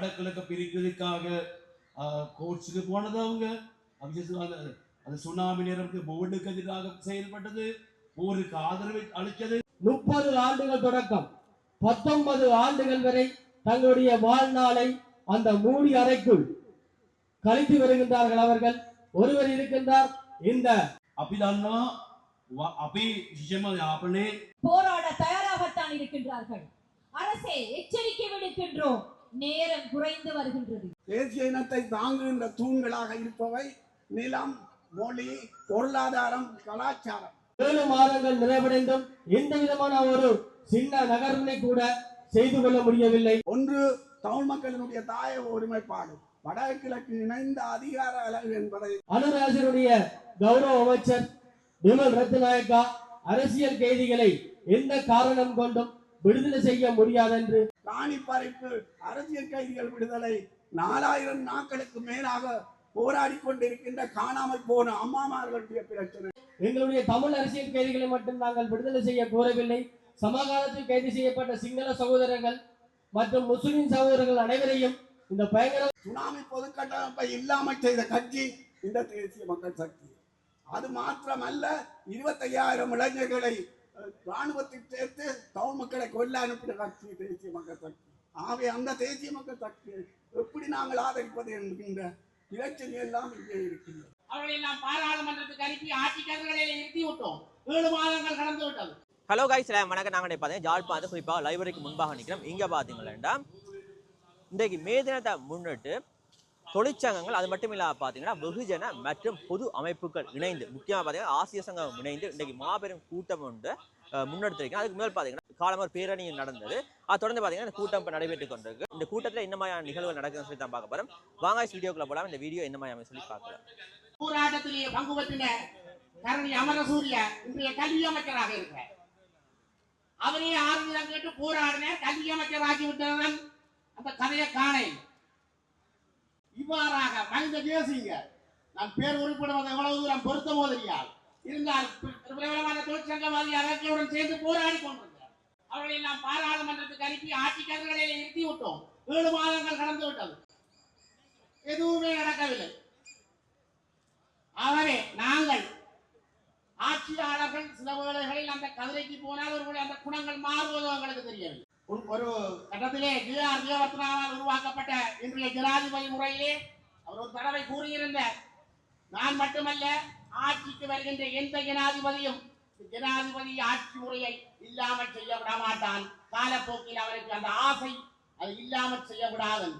வடகிழக்கு பிரிக்கிறதுக்காக கோர்ட்ஸுக்கு போனது அவங்க. அது சுனாமி நேரத்துக்கு போர்டுக்கு செயல்பட்டது. போருக்கு ஆதரவை அளித்தது. முப்பது ஆண்டுகள் தொடக்கம். பத்தொன்பது ஆண்டுகள் வரை தங்களுடைய வாழ்நாளை அந்த மூடி அறைக்குள் கழித்து வருகின்றார்கள் அவர்கள். ஒருவர் இருக்கின்றார். இந்த அபிதான்னா அபி போராட தயாராகத்தான் இருக்கின்றார்கள். அரசே எச்சரிக்கை விடுக்கின்றோம். நேரம் குறைந்து வருகின்றது. தேசிய இனத்தை தாங்குகின்ற தூண்களாக இருப்பவை நிலம் மொழி பொருளாதாரம் கலாச்சாரம். ஏழு மாதங்கள் நிறைவடைந்தும் எந்த விதமான ஒரு சின்ன நகர்வினை கூட செய்து கொள்ள முடியவில்லை. ஒன்று தமிழ் மக்களினுடைய தாய ஒருமைப்பாடு. வடகிழக்கு இணைந்த அதிகார அலகு என்பதை அனுராஜனுடைய கௌரவ அமைச்சர் விமல் ரத்நாயக்கா அரசியல் கைதிகளை எந்த காரணம் கொண்டும் விடுதலை செய்ய முடியாதென்று காணி பறிப்பு அரசியல் கைதிகள் விடுதலை. நாலாயிரம் நாட்களுக்கு மேலாக போராடி கொண்டிருக்கின்ற காணாமல் போன அம்மாமார்களுடைய பிரச்சனை. எங்களுடைய தமிழ் அரசியல் கைதிகளை மட்டும் நாங்கள் விடுதலை செய்ய கோரவில்லை. சமகாலத்தில் கைது செய்யப்பட்ட சிங்கள சகோதரர்கள் மற்றும் முஸ்லிம் சகோதரர்கள் அனைவரையும் இந்த பயங்கர சுனாமி பொதுக்கட்டமைப்பை இல்லாமல் செய்த கட்சி இந்த தேசிய மக்கள் சக்தி. அது மாத்திரமல்ல இருபத்தையாயிரம் இளைஞர்களை ராணுவத்தில் சேர்த்து தமிழ் மக்களை கொல்ல அனுப்பின கட்சி தேசிய மக்கள் சக்தி. ஆகவே அந்த தேசிய மக்கள் சக்தி எப்படி நாங்கள் ஆதரிப்பது என்கின்ற பிரச்சனை எல்லாம் இங்கே இருக்கின்றது அவர்களை எல்லாம் பாராளுமன்றத்துக்கு அனுப்பி ஆட்சிக்காரர்களை நிறுத்தி விட்டோம் ஏழு மாதங்கள் கடந்து விட்டது. ஹலோ கைஸ் வணக்கம். நாங்கள் பார்த்தீங்கன்னா ஜாழ்ப்பாணத்து குறிப்பாக லைப்ரரிக்கு முன்பாக நிற்கிறோம். இங்கே பார்த்தீங்களா இன்றைக்கு மே தினத்தை முன்னிட்டு தொழிற்சங்கங்கள் அது மட்டும் இல்லாமல் பார்த்தீங்கன்னா வெகுஜன மற்றும் பொது அமைப்புகள் இணைந்து முக்கியமாக பார்த்தீங்கன்னா ஆசிய சங்கம் இணைந்து இன்றைக்கு மாபெரும் கூட்டம் ஒன்று முன்னெடுத்திருக்கேன் அதுக்கு மேல் பார்த்தீங்கன்னா காலமர் பேரணி நடந்தது. அது தொடர்ந்து பார்த்தீங்கன்னா இந்த கூட்டம் இப்போ நடைபெற்றுக் கொண்டிருக்கு. இந்த கூட்டத்தில் என்ன மாதிரியான நிகழ்வுகள் நடக்குதுன்னு சொல்லி தான் பார்க்க போகிறோம் வாங்க வீடியோக்குள்ள போகலாம் இந்த வீடியோ என்ன மாதிரி சொல்லி பார்க்கலாம். போராட்டத்திலே பங்கு பற்றின கரணி அமரசூரிய இன்றைய கல்வி அமைச்சராக இருக்கிறார். அவரே ஆறுதல் கேட்டு போராடின கல்வி அமைச்சர் விட்டவன் அந்த கதையை காண இவ்வாறாக மனித தேசிங்க நான் பேர் உறுப்பினர் எவ்வளவு தூரம் பொருத்த தெரியாது இருந்தால் பிரபலமான தொழிற்சங்கவாதி அரசியலுடன் சேர்ந்து போராடி கொண்டிருந்தார் அவர்களை நாம் பாராளுமன்றத்துக்கு அனுப்பி ஆட்சி ஆட்சிக்காரர்களை நிறுத்தி விட்டோம். ஏழு மாதங்கள் கடந்து விட்டது. எதுவுமே நடக்கவில்லை. ஆகவே நாங்கள் ஆட்சியாளர்கள் சில வேளைகளில் அந்த கதிரைக்கு போனால் அவர்களுடைய அந்த குணங்கள் மாறுவதோ எங்களுக்கு தெரியவில்லை. ஒரு- ஒரு கட்டத்திலே ஜி ஆர் உருவாக்கப்பட்ட இன்றைய ஜனாதிபதி முறையிலே அவர் ஒரு தடவை கூறியிருந்தார். நான் மட்டுமல்ல ஆட்சிக்கு வருகின்ற எந்த ஜனாதிபதியும் ஜனாதிபதி ஆட்சி முறையை இல்லாமல் செய்ய விட மாட்டான் காலப்போக்கில் அவருக்கு அந்த ஆசை அது இல்லாமல் செய்யக்கூடாது.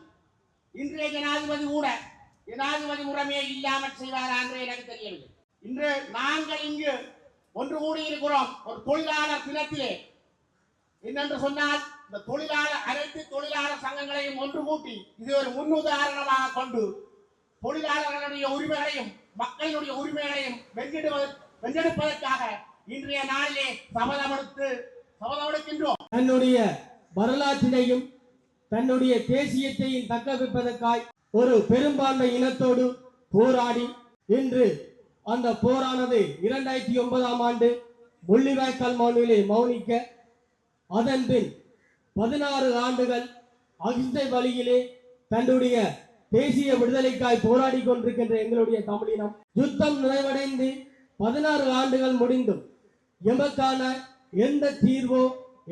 இன்றைய ஜனாதிபதி கூட ஜனாதிபதி முறைமையை இல்லாமல் செய்வாரா என்று எனக்கு தெரியவில்லை. இன்று நாங்கள் இங்கு ஒன்று கூடியிருக்கிறோம் ஒரு தொழிலாளர் தினத்திலே. என்னென்று சொன்னால் இந்த தொழிலாளர் அனைத்து தொழிலாளர் சங்கங்களையும் ஒன்று கூட்டி இது ஒரு முன்னுதாரணமாக கொண்டு தொழிலாளர்களுடைய உரிமைகளையும் மக்களுடைய உரிமைகளையும் வென்றெடுப்பது வென்றெடுப்பதற்காக இன்றைய நாளிலே சபதமெடுத்து சபதமெடுக்கின்றோம். தன்னுடைய வரலாற்றினையும் தன்னுடைய தேசியத்தையும் தக்க வைப்பதற்காய் ஒரு பெரும்பான்மை இனத்தோடு போராடி இன்று அந்த போரானது இரண்டாயிரத்தி ஒன்பதாம் ஆண்டு முள்ளிவாய்க்கால் மௌனிலே மௌனிக்க அதன் பின் பதினாறு ஆண்டுகள் அகிம்சை வழியிலே தன்னுடைய தேசிய விடுதலைக்காய் போராடி கொண்டிருக்கின்ற எங்களுடைய தமிழினம். யுத்தம் நிறைவடைந்து பதினாறு ஆண்டுகள் முடிந்தும் எமக்கான எந்த தீர்வோ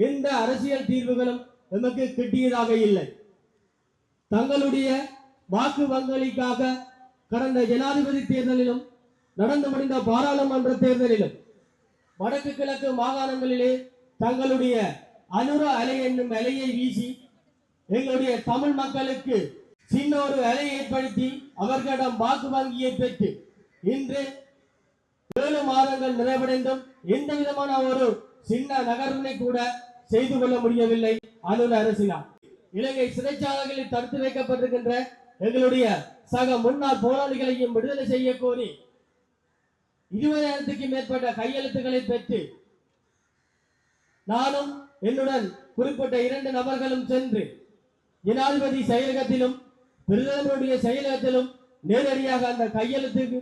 எந்த அரசியல் தீர்வுகளும் எமக்கு கிட்டியதாக இல்லை. தங்களுடைய வாக்கு வங்களிக்காக கடந்த ஜனாதிபதி தேர்தலிலும் நடந்து முடிந்த பாராளுமன்ற தேர்தலிலும் வடக்கு கிழக்கு மாகாணங்களிலே தங்களுடைய அனுர அலை என்னும் அலையை வீசி எங்களுடைய தமிழ் மக்களுக்கு சின்ன ஒரு அலை ஏற்படுத்தி அவர்களிடம் வாக்கு வங்கியை பெற்று இன்று ஏழு மாதங்கள் நிறைவடைந்தும் எந்த விதமான ஒரு சின்ன நகர்வினை கூட செய்து கொள்ள முடியவில்லை அனுர அரசினால். இலங்கை சிறைச்சாலைகளில் தடுத்து வைக்கப்பட்டிருக்கின்ற எங்களுடைய சக முன்னாள் போராளிகளையும் விடுதலை செய்ய கோரி இருபதாயிரத்துக்கு மேற்பட்ட கையெழுத்துக்களை பெற்று நானும் என்னுடன் குறிப்பிட்ட இரண்டு நபர்களும் சென்று ஜனாதிபதி செயலகத்திலும் பிரதமருடைய செயலகத்திலும் நேரடியாக அந்த கையெழுத்துக்கு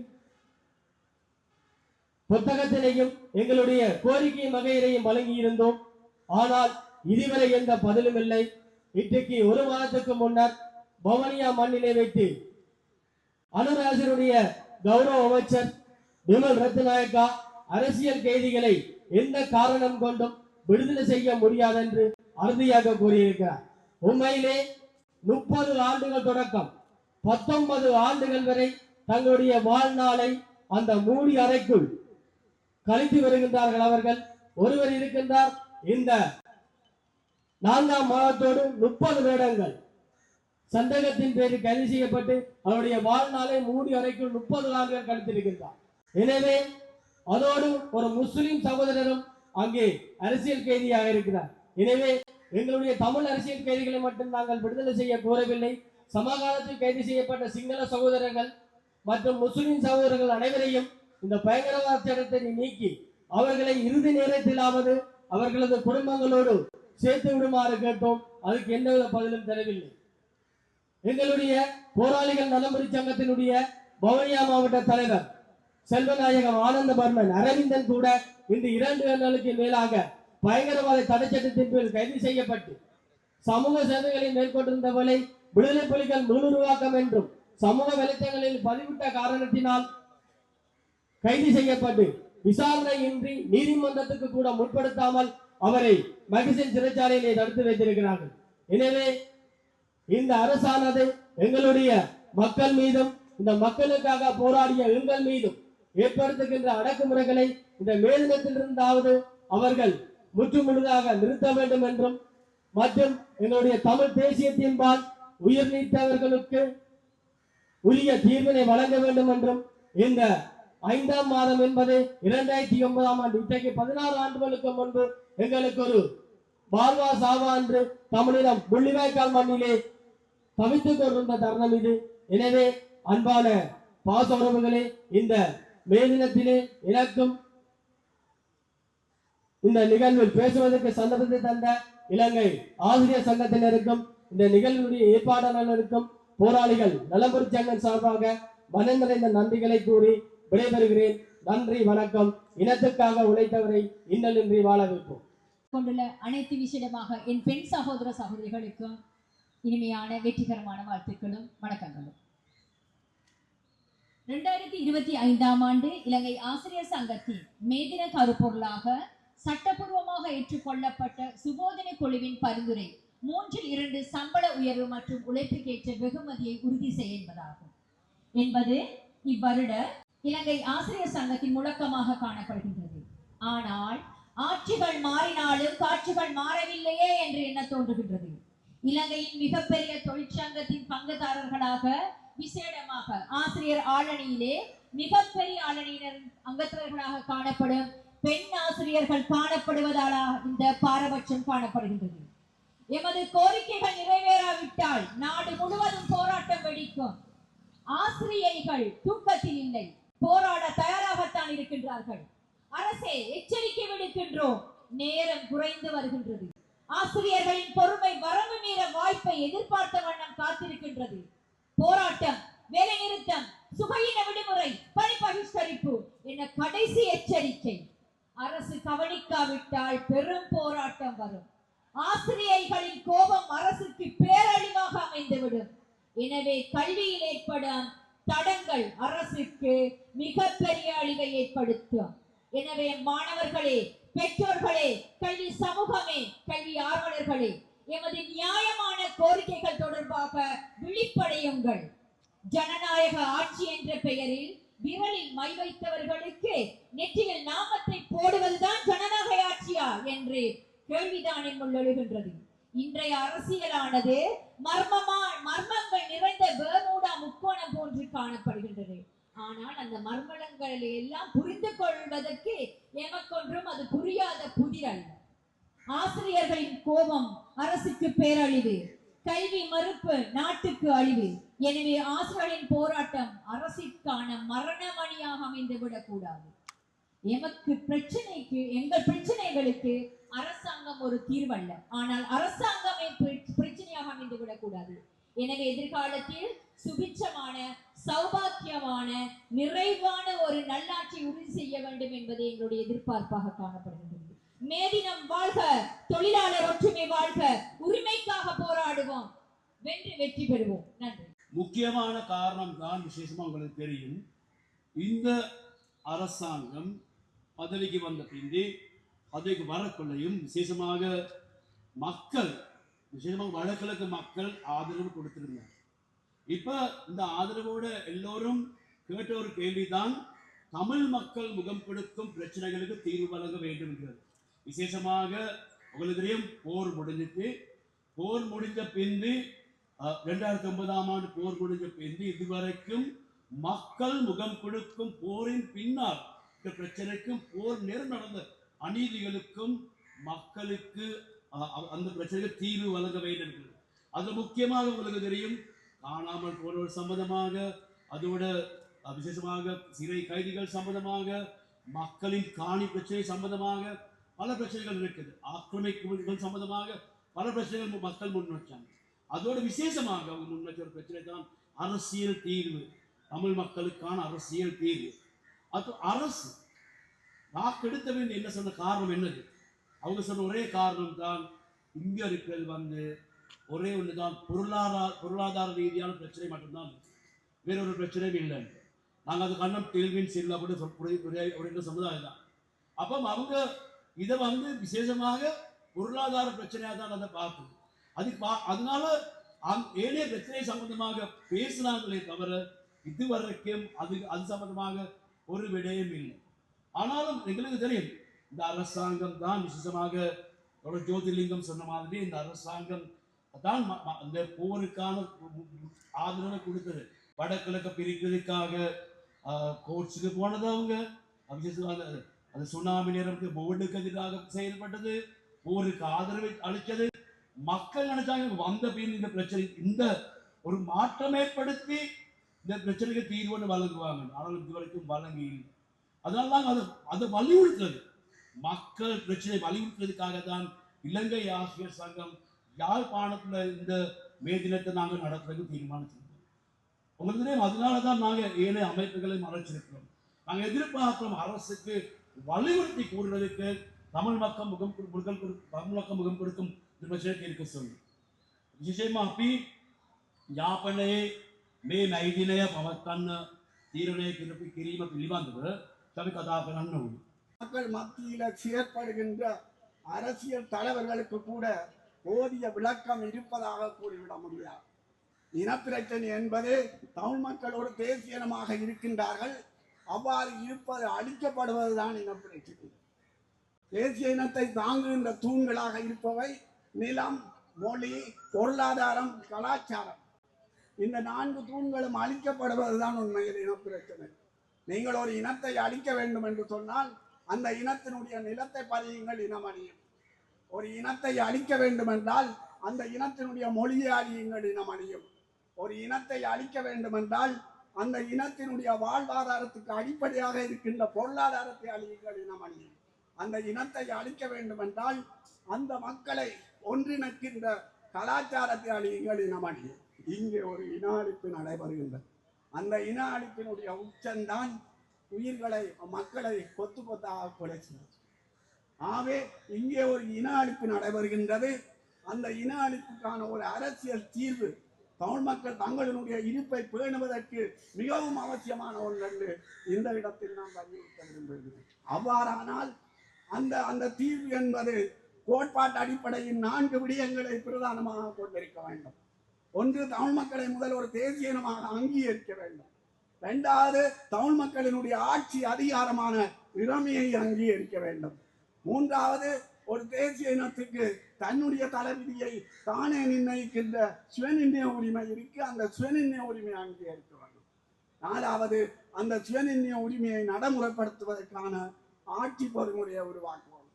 புத்தகத்தினையும் எங்களுடைய கோரிக்கை வகையினையும் வழங்கியிருந்தோம். ஆனால் இதுவரை எந்த பதிலும் இல்லை. இன்றைக்கு ஒரு மாதத்துக்கு முன்னர் பவனியா மண்ணிலை வைத்து அனுராஜருடைய கௌரவ அமைச்சர் விமல் ரத்நாயக்கா அரசியல் கைதிகளை எந்த காரணம் கொண்டும் விடுதலை செய்ய முடியாது என்று அறுதியாக கூறியிருக்கிறார். உண்மையிலே முப்பது ஆண்டுகள் தொடக்கம். பத்தொன்பது ஆண்டுகள் வரை தங்களுடைய வாழ்நாளை அந்த மூடி அறைக்குள் கழித்து வருகின்றார்கள் அவர்கள். ஒருவர் இருக்கின்றார். இந்த நான்காம் மாதத்தோடு முப்பது வருடங்கள். சந்தேகத்தின் பேரில் கைது செய்யப்பட்டு அவருடைய வாழ்நாளை மூடி அறைக்குள் முப்பது ஆண்டுகள் கழித்திருக்கின்றார். எனவே அதோடு ஒரு முஸ்லிம் சகோதரரும் அங்கே அரசியல் கைதியாக இருக்கிறார். எனவே எங்களுடைய தமிழ் அரசியல் கைதிகளை மட்டும் நாங்கள் விடுதலை செய்ய கோரவில்லை. சமகாலத்தில் கைது செய்யப்பட்ட சிங்கள சகோதரர்கள் மற்றும் முஸ்லிம் சகோதரர்கள் அனைவரையும் இந்த பயங்கரவாத சட்டத்தை நீக்கி அவர்களை இறுதி நேரத்திலாவது அவர்களது குடும்பங்களோடு சேர்த்து விடுமாறு கேட்டோம். அதுக்கு எந்தவித பதிலும் தரவில்லை. எங்களுடைய போராளிகள் நலம்புரி சங்கத்தினுடைய பவனியா மாவட்ட தலைவர் செல்வநாயகம் ஆனந்த பர்மன் அரவிந்தன் கூட இந்த இரண்டு நாளுக்கு மேலாக பயங்கரவாத தடை சட்டத்தின் கைது செய்யப்பட்டு சமூக சேவைகளை மேற்கொண்டிருந்தவர்களை விடுதலை புலிகள் முழுருவாக்கம் என்றும் சமூக வலைத்தளங்களில் பதிவிட்ட காரணத்தினால் கைது செய்யப்பட்டு விசாரணையின்றி நீதிமன்றத்துக்கு கூட முற்படுத்தாமல் அவரை மகிசின் சிறைச்சாலையிலே தடுத்து வைத்திருக்கிறார்கள். எனவே இந்த அரசானது எங்களுடைய மக்கள் மீதும் இந்த மக்களுக்காக போராடிய எங்கள் மீதும் ஏற்படுத்துகின்ற அடக்குமுறைகளை இந்த மேலினத்திலிருந்தாவது அவர்கள் முற்றுமுழுதாக நிறுத்த வேண்டும் என்றும் மற்றும் எங்களுடைய தமிழ் தேசியத்தின்பால் உயிர் நீத்தவர்களுக்கு உரிய தீர்வினை வழங்க வேண்டும் என்றும் இந்த ஐந்தாம் மாதம் என்பது இரண்டாயிரத்தி ஒன்பதாம் ஆண்டு இன்றைக்கு பதினாறு ஆண்டுகளுக்கு முன்பு எங்களுக்கு ஒரு பால்வா சாவா என்று தமிழிடம் முள்ளிவாய்க்கால் மண்ணிலே தவித்துக் கொண்டிருந்த தருணம் இது. எனவே அன்பான பாச உறவுகளே இந்த மேலிடத்திலே எனக்கும் இந்த நிகழ்வில் பேசுவதற்கு சந்தர்ப்பத்தை தந்த இலங்கை ஆசிரியர் சங்கத்தினருக்கும் இந்த நிகழ்வுடைய ஏற்பாட்டாளர்களுக்கும் போராளிகள் நலம்புரி சங்கம் சார்பாக மனம் நிறைந்த நன்றிகளை கூறி விடைபெறுகிறேன். நன்றி வணக்கம். இனத்துக்காக உழைத்தவரை இன்னலின்றி வாழ வைப்போம். கொண்டுள்ள அனைத்து விஷயமாக என் பெண் சகோதர சகோதரிகளுக்கும் இனிமையான வெற்றிகரமான வாழ்த்துக்களும் வணக்கங்களும். இரண்டாயிரத்தி இருபத்தி ஐந்தாம் ஆண்டு இலங்கை ஆசிரியர் சங்கத்தின் மேதின கருப்பொருளாக சட்டபூர்வமாக ஏற்றுக்கொள்ளப்பட்ட சுபோதனை குழுவின் பரிந்துரை மூன்றில் இரண்டு சம்பள உயர்வு மற்றும் உழைப்புக்கேற்ற வெகுமதியை உறுதி செய்ய என்பதாகும். என்பது இவ்வருட இலங்கை ஆசிரியர் சங்கத்தின் முழக்கமாக காணப்படுகின்றது. ஆனால் ஆட்சிகள் மாறினாலும் காட்சிகள் மாறவில்லையே என்று எண்ண தோன்றுகின்றது. இலங்கையின் மிகப்பெரிய தொழிற்சங்கத்தின் பங்குதாரர்களாக விசேடமாக ஆசிரியர் ஆளணியிலே மிகப்பெரிய ஆளணியினர் அங்கத்தவர்களாக காணப்படும் பெண் ஆசிரியர்கள் காணப்படுவதாலா இந்த பாரபட்சம் காணப்படுகின்றது. எமது கோரிக்கைகள் நிறைவேறாவிட்டால் நாடு முழுவதும் போராட்டம் வெடிக்கும். ஆசிரியைகள் தூக்கத்தில் இல்லை போராட தயாராகத்தான் இருக்கின்றார்கள். அரசே எச்சரிக்கை விடுக்கின்றோம். நேரம் குறைந்து வருகின்றது. ஆசிரியர்களின் பொறுமை வரம்பு மீற வாய்ப்பை எதிர்பார்த்த வண்ணம் காத்திருக்கின்றது. போராட்டம் வேலை நிறுத்தம் சுகையின விடுமுறை பணி பகிஷ்கரிப்பு என கடைசி எச்சரிக்கை. அரசு கவனிக்காவிட்டால் பெரும் போராட்டம் வரும். ஆசிரியைகளின் கோபம் அரசுக்கு பேரழிவாக அமைந்துவிடும். எனவே கல்வியில் ஏற்படும் தடங்கள் அரசுக்கு மிகப்பெரிய அழிவை ஏற்படுத்தும். எனவே மாணவர்களே பெற்றோர்களே கல்வி சமூகமே கல்வி ஆர்வலர்களே எமது நியாயமான கோரிக்கைகள் தொடர்பாக விழிப்படையுங்கள். ஜனநாயக ஆட்சி என்ற பெயரில் விரலில் மை வைத்தவர்களுக்கு நெற்றியில் நாமத்தை போடுவதுதான் ஜனநாயக ஆட்சியா என்று கேள்விதான் என்னுள் எழுகின்றது இன்றைய அரசியலானது மர்மமா மர்மங்கள் நிறைந்த பேர்மூடா முக்கோணம் போன்று காணப்படுகின்றது. ஆனால் அந்த மர்மங்களை எல்லாம் புரிந்து கொள்வதற்கு எமக்கொன்றும் அது புரியாத புதிரல்ல. ஆசிரியர்களின் கோபம் அரசுக்கு பேரழிவு கல்வி மறுப்பு நாட்டுக்கு அழிவு. எனவே ஆசிரியர்களின் போராட்டம் அரசிற்கான மரணமணியாக அமைந்து விடக்கூடாது எமக்கு பிரச்சனைக்கு எங்கள் பிரச்சனைகளுக்கு அரசாங்கம் ஒரு தீர்வல்ல. ஆனால் அரசாங்கமே பிரச்சனையாக அமைந்து விடக்கூடாது எனவே எதிர்காலத்தில் சுபிச்சமான சௌபாக்கியமான நிறைவான ஒரு நல்லாட்சி உறுதி செய்ய வேண்டும் என்பது எங்களுடைய எதிர்பார்ப்பாக காணப்படுகிறது மேதினம் வாழ்க தொழிலாளர் ஒற்றுமை வாழ்க உரிமைக்காக போராடுவோம். வென்று வெற்றி பெறுவோம். நன்றி. முக்கியமான காரணம் தான் விசேஷமா உங்களுக்கு தெரியும். இந்த அரசாங்கம் பதவிக்கு வந்த பிந்தி பதவிக்கு வரக்குள்ளையும் விசேஷமாக மக்கள் விசேஷமாக வடகிழக்கு மக்கள் ஆதரவு கொடுத்திருந்தார். இப்ப இந்த ஆதரவோட எல்லோரும் கேட்ட ஒரு கேள்விதான் தமிழ் மக்கள் முகம் கொடுக்கும் பிரச்சனைகளுக்கு தீர்வு வழங்க வேண்டும் என்கிறது. விசேஷமாக உங்களுக்கு தெரியும் போர் முடிஞ்சிட்டு போர் முடிஞ்ச பின்பு ரெண்டாயிரத்தி ஒன்பதாம் ஆண்டு போர் முடிஞ்ச பின்பு இதுவரைக்கும் மக்கள் முகம் கொடுக்கும் போரின் பின்னால் இந்த பிரச்சனைக்கும் போர் நேரம் நடந்த அநீதிகளுக்கும் மக்களுக்கு அந்த பிரச்சனைக்கு தீர்வு வழங்க வேண்டும் அது முக்கியமாக உங்களுக்கு தெரியும். காணாமல் போனவர் சம்பந்தமாக அதோட விசேஷமாக சிறை கைதிகள் சம்பந்தமாக மக்களின் காணி பிரச்சனை சம்பந்தமாக பல பிரச்சனைகள் இருக்குது. ஆக்கிரமிப்புகள் சம்பந்தமாக பல பிரச்சனைகள் மக்கள் முன் வச்சாங்க அதோட விசேஷமாக அவங்க முன் வச்ச ஒரு பிரச்சனை தான் அரசியல் தீர்வு. தமிழ் மக்களுக்கான அரசியல் தீர்வு. அது அரசு. வாக்கெடுத்தவன் என்ன சொன்ன காரணம் என்னது? அவங்க சொன்ன ஒரே காரணம் தான் இங்க இருக்கிறது வந்து ஒரே ஒன்று தான் பொருளாதார பொருளாதார ரீதியான பிரச்சனை மட்டும்தான். வேற ஒரு பிரச்சனையும் இல்லை. நாங்கள் அது கண்ணம் தெளிவின் செல்லு அப்படின்னு சொல் ஒரு அப்படின்ற சமுதாயம் தான். அப்போ அவங்க இதை வந்து விசேஷமாக பொருளாதார பிரச்சனையாக தான் அதை பார்க்குது. அது பா அதனால அந் ஏனைய பிரச்சனை சம்பந்தமாக பேசினாங்களே தவிர இதுவரைக்கும் அது அது சம்பந்தமாக ஒரு விடயம் இல்லை. ஆனாலும் எங்களுக்கு தெரியும் இந்த அரசாங்கம் தான் விசேஷமாக ஒரு ஜோதிர்லிங்கம் சொன்ன மாதிரி இந்த அரசாங்கம் தான் அந்த இந்த போருக்கான ஆதரவை கொடுத்தது. வடகிழக்கு பிரிக்கிறதுக்காக கோர்ட்ஸுக்கு போனது அவங்க. விசேஷமாக அது- சுனாமி நேரத்துக்கு போர்டுக்கு எதிராக செயல்பட்டது. போருக்கு ஆதரவை அளித்தது. மக்கள் நினைச்சாங்க வந்த பின் இந்த பிரச்சனை இந்த ஒரு மாற்றம் ஏற்படுத்தி இந்த பிரச்சனைக்கு தீர்வுன்னு வழங்குவாங்க. ஆனால் இதுவரைக்கும் வழங்கி அதனால தான் அது அதை வலியுறுத்துறது. மக்கள் பிரச்சனை வலியுறுத்துறதுக்காக தான் இலங்கை ஆசிரியர் சங்கம் யாழ்ப்பாணத்தில் இந்த மே தினத்தை நாங்கள் நடத்துறதுக்கு தீர்மானிச்சிருக்கோம். உங்களுக்கு தெரியும் அதனால தான் நாங்கள் ஏனைய அமைப்புகளை மறைச்சிருக்கிறோம். நாங்கள் எதிர்பார்க்கிறோம் அரசுக்கு வலியுறுத்தி கூறுவதற்கு தமிழ் மக்கள் முகம் கொடு- முகம் கொடு- தமிழ் மக்கள் முகம் கொடுக்கும் இந்த பிரச்சனைக்கு இருக்க சொல்லி විශේෂයෙන්ම අපි යාපනයේ මේ මැයිදිනය පවත්වන්න තීරණය කිරපි කිරීම පිළිබඳව අපි කතා කරන්න ඕනේ. மக்கள் மத்தியில செயற்படுகின்ற அரசியல் தலைவர்களுக்கு கூட போதிய விளக்கம் இருப்பதாக கூறிவிட முடியாது இனப்பிரச்சனை என்பது தமிழ் மக்கள் ஒரு தேசிய இனமாக இருக்கின்றார்கள் அவ்வாறு இருப்பது அழிக்கப்படுவதுதான் இனப்பிரச்சனை தேசிய இனத்தை தாங்குகின்ற தூண்களாக இருப்பவை நிலம் மொழி பொருளாதாரம் கலாச்சாரம். இந்த நான்கு தூண்களும் அழிக்கப்படுவதுதான் உண்மையில் இனப்பிரச்சனை நீங்கள் ஒரு இனத்தை அழிக்க வேண்டும் என்று சொன்னால் அந்த இனத்தினுடைய நிலத்தை பதியுங்கள் இனம் அணியும் ஒரு இனத்தை அழிக்க வேண்டும் என்றால் அந்த இனத்தினுடைய மொழியை அழியுங்கள் இனம் அணியும் ஒரு இனத்தை அழிக்க வேண்டும் என்றால் அந்த இனத்தினுடைய வாழ்வாதாரத்துக்கு அடிப்படையாக இருக்கின்ற பொருளாதாரத்தை அழியுங்கள் இனம் அழியும் அந்த இனத்தை அழிக்க வேண்டும் என்றால் அந்த மக்களை ஒன்றிணைக்கின்ற கலாச்சாரத்தை அழியுங்கள் இனம் அழியும் இங்கே ஒரு இன அழிப்பு நடைபெறுகின்றது. அந்த இன அழிப்பினுடைய உச்சம்தான் உயிர்களை மக்களை கொத்து கொத்தாக கொலை செய்யும் ஆகவே இங்கே ஒரு இன அழிப்பு நடைபெறுகின்றது. அந்த இன அழிப்புக்கான ஒரு அரசியல் தீர்வு தமிழ் மக்கள் தங்களினுடைய இருப்பை பேணுவதற்கு மிகவும் அவசியமான ஒன்று என்று இந்த இடத்தில் நாம் வலியுறுத்த விரும்புகிறேன். அவ்வாறானால் அந்த அந்த தீர்வு என்பது கோட்பாட்டு அடிப்படையில் நான்கு விடயங்களை பிரதானமாக கொண்டிருக்க வேண்டும். ஒன்று தமிழ் மக்களை முதல் ஒரு தேசிய இனமாக அங்கீகரிக்க வேண்டும். இரண்டாவது தமிழ் மக்களினுடைய ஆட்சி அதிகாரமான இளமையை அங்கீகரிக்க வேண்டும். மூன்றாவது ஒரு தேசிய இனத்துக்கு தன்னுடைய தலைவிதியை தானே நிர்ணயிக்கின்ற சுயநிர்ணய உரிமை இருக்கு. அந்த சுயநிர்ணய உரிமையை அங்கீகரிக்க வேண்டும் நாலாவது அந்த சுயநிர்ணய உரிமையை நடைமுறைப்படுத்துவதற்கான ஆட்சி பொறிமுறையை உருவாக்குவோம்.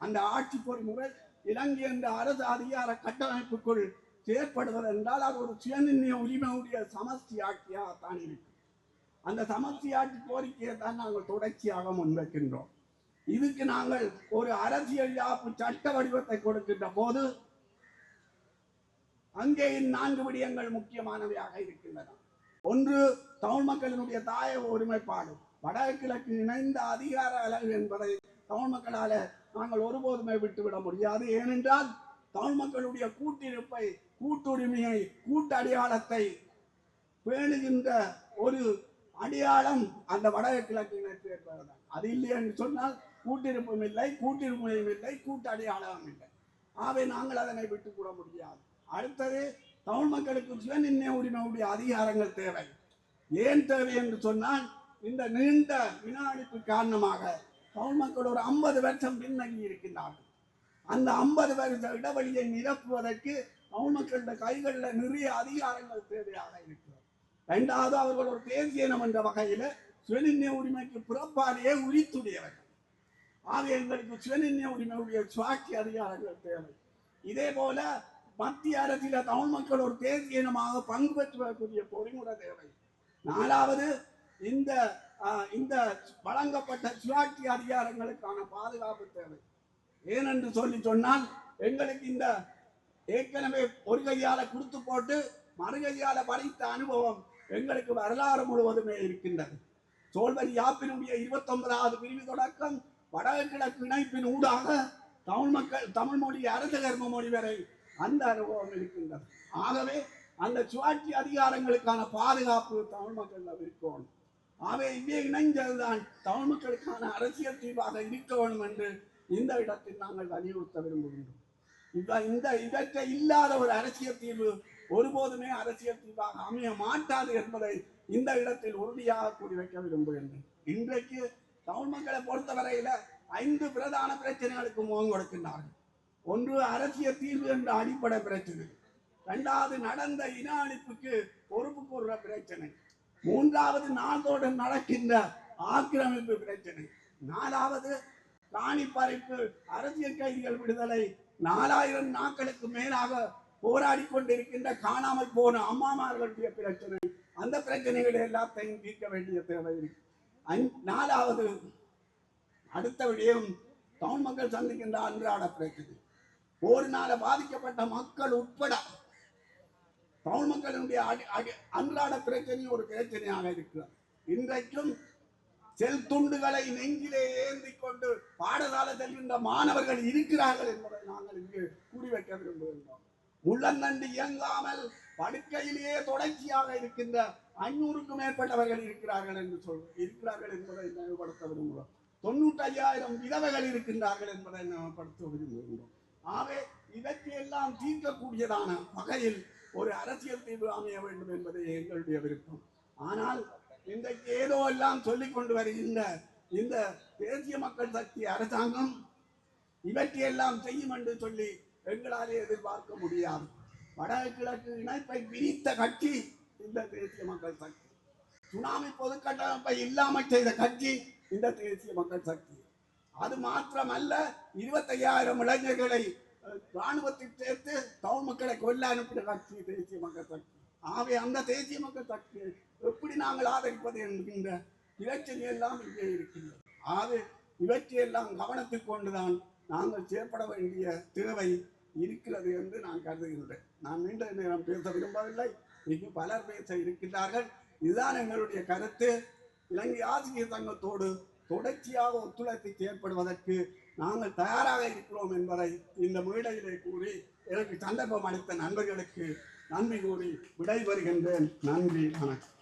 அந்த ஆட்சி பொறிமுறை இலங்கை என்ற அரசு அதிகார கட்டமைப்புக்குள் செயற்படுவது என்றால் அது ஒரு சுயநிர்ணய உரிமையுடைய சமஸ்தி ஆட்சியாகத்தான் இருக்கு அந்த சமஸ்தி ஆட்சி கோரிக்கையை தான் நாங்கள் தொடர்ச்சியாக முன்வைக்கின்றோம். இதுக்கு நாங்கள் ஒரு அரசியல் யாப்பு சட்ட வடிவத்தை கொடுக்கின்ற போது அங்கே நான்கு விடயங்கள் முக்கியமானவையாக இருக்கின்றன. ஒன்று தமிழ் மக்களினுடைய தாய ஒருமைப்பாடு. வடகிழக்கு இணைந்த அதிகார அளவு என்பதை தமிழ் மக்களால நாங்கள் ஒருபோதுமே விட்டுவிட முடியாது. ஏனென்றால் தமிழ் மக்களுடைய கூட்டிருப்பை கூட்டுரிமையை கூட்டடையாளத்தை பேணுகின்ற ஒரு அடையாளம் அந்த வடகிழக்கினருக்கு ஏற்படுதான் அது இல்லை என்று சொன்னால் கூட்டிருப்பும் இல்லை கூட்டிருப்பையும் இல்லை கூட்டடையாளம் இல்லை ஆகவே நாங்கள் அதனை விட்டுக்கூட முடியாது. அடுத்தது தமிழ் மக்களுக்கு சுயநிர்ணய உரிமையுடைய அதிகாரங்கள் தேவை. ஏன் தேவை என்று சொன்னால் இந்த நீண்ட வினாடிப்பு காரணமாக தமிழ் மக்கள் ஒரு ஐம்பது வருஷம் பின்னங்கி இருக்கின்றார்கள். அந்த ஐம்பது வருஷ இடைவெளியை நிரப்புவதற்கு தமிழ் மக்களுடைய கைகளில் நிறைய அதிகாரங்கள் தேவையாக இருக்கிறது. ரெண்டாவது அவர்கள் ஒரு தேசியனம் என்ற வகையில் சுயநிர்ணய உரிமைக்கு பிறப்பாலேயே உரித்துடையவர்கள். ஆக எங்களுக்கு சுயநிர்ணய உரிமையுடைய சுவாட்சி அதிகாரங்கள் தேவை. இதே போல மத்திய அரசில தமிழ் மக்கள் ஒரு தேசிய இனமாக பங்கு பெற்றுவதற்குரிய பொறிமுறை தேவை. நாலாவது இந்த இந்த வழங்கப்பட்ட சுயாட்சி அதிகாரங்களுக்கான பாதுகாப்பு தேவை. ஏனென்று சொல்லி சொன்னால் எங்களுக்கு இந்த ஏற்கனவே ஒரு கையால கொடுத்து போட்டு மறுகையால படித்த அனுபவம் எங்களுக்கு வரலாறு முழுவதுமே இருக்கின்றது. சோல்வரி யாப்பினுடைய இருபத்தி ஒன்பதாவது பிரிவு தொடக்கம் வடகிழக்கு இணைப்பின் ஊடாக தமிழ் மக்கள் தமிழ் மொழி அரச கர்ம மொழி வரை அந்த அனுபவம் இருக்கின்றது. ஆகவே அந்த சுயாட்சி அதிகாரங்களுக்கான பாதுகாப்பு தமிழ் மக்கள் இருக்கணும். ஆகவே இங்கே இணைஞ்சதுதான் தமிழ் மக்களுக்கான அரசியல் தீர்வாக இருக்க வேண்டும் என்று இந்த இடத்தில் நாங்கள் வலியுறுத்த விரும்புகின்றோம். இப்ப இந்த இவற்றை இல்லாத ஒரு அரசியல் தீர்வு ஒருபோதுமே அரசியல் தீர்வாக அமைய மாட்டாது என்பதை இந்த இடத்தில் உறுதியாக கூறி வைக்க விரும்புகின்றேன். இன்றைக்கு தமிழ் மக்களை பொறுத்தவரையில ஐந்து பிரதான பிரச்சனைகளுக்கு முகம் கொடுக்கின்றார்கள். ஒன்று அரசியல் தீர்வு என்ற அடிப்படை பிரச்சனை. இரண்டாவது நடந்த இன அழிப்புக்கு பொறுப்பு கூறுற பிரச்சனை. மூன்றாவது நாளோடு நடக்கின்ற ஆக்கிரமிப்பு பிரச்சனை. நாலாவது காணி பறிப்பு அரசியல் கைதிகள் விடுதலை நாலாயிரம் நாட்களுக்கு மேலாக போராடி கொண்டிருக்கின்ற காணாமல் போன அம்மாமார்களுடைய பிரச்சனை. அந்த பிரச்சனைகளை எல்லாத்தையும் தீர்க்க வேண்டிய தேவை இருக்கு. நாலாவது அடுத்த விடயம் தமிழ் மக்கள் சந்திக்கின்ற அன்றாட பிரச்சனை போரினால பாதிக்கப்பட்ட மக்கள் உட்பட தமிழ் மக்களுடைய அன்றாட பிரச்சனை ஒரு பிரச்சனையாக இருக்கிறது. இன்றைக்கும் செல் துண்டுகளை நெஞ்சிலே ஏந்தி கொண்டு பாடசாலை செல்கின்ற மாணவர்கள் இருக்கிறார்கள் என்பதை நாங்கள் இங்கு கூறி வைக்க விரும்புகின்றோம். உள்ளந்தண்டு இயங்காமல் படுக்கையிலேயே தொடர்ச்சியாக இருக்கின்ற ஐநூறுக்கும் மேற்பட்டவர்கள் இருக்கிறார்கள் என்று சொல் இருக்கிறார்கள் என்பதை நினைவுபடுத்த விரும்புகிறோம் தொண்ணூற்றி ஐயாயிரம் விதவைகள் இருக்கின்றார்கள் என்பதை நினைவுபடுத்த விரும்புகின்றோம் ஆகவே இவற்றையெல்லாம் தீர்க்கக்கூடியதான வகையில் ஒரு அரசியல் தீர்வு அமைய வேண்டும் என்பதே எங்களுடைய விருப்பம். ஆனால் இன்றைக்கு ஏதோ எல்லாம் சொல்லிக் கொண்டு வருகின்ற இந்த தேசிய மக்கள் சக்தி அரசாங்கம் இவற்றையெல்லாம் செய்யும் என்று சொல்லி எங்களாலே எதிர்பார்க்க முடியாது. வடகிழக்கு இணைப்பை விரித்த கட்சி இந்த தேசிய மக்கள் சக்தி. சுனாமி பொதுக்கட்டமைப்பை இல்லாமல் செய்த கட்சி இந்த தேசிய மக்கள் சக்தி. அது மாத்திரமல்ல இருபத்தையாயிரம் இளைஞர்களை இராணுவத்தில் சேர்த்து தமிழ் மக்களை கொல்ல அனுப்பின கட்சி தேசிய மக்கள் சக்தி. ஆகவே அந்த தேசிய மக்கள் சக்தியை எப்படி நாங்கள் ஆதரிப்பது என்கின்ற பிரச்சனை எல்லாம் இங்கே இருக்கின்றது. ஆகவே இவற்றையெல்லாம் கவனத்தில் கொண்டுதான் நாங்கள் செயற்பட வேண்டிய தேவை இருக்கிறது என்று நான் கருதுகின்றேன். நான் நீண்ட நேரம் பேச விரும்பவில்லை. இங்கு பலர் பேச இருக்கின்றார்கள். இதுதான் எங்களுடைய கருத்து. இலங்கை ஆசிரியர் சங்கத்தோடு தொடர்ச்சியாக ஒத்துழைத்து செயற்படுவதற்கு நாங்கள் தயாராக இருக்கிறோம் என்பதை இந்த மேடையிலே கூறி எனக்கு சந்தர்ப்பம் அளித்த நண்பர்களுக்கு நன்றி கூறி விடைபெறுகின்றேன். நன்றி வணக்கம்.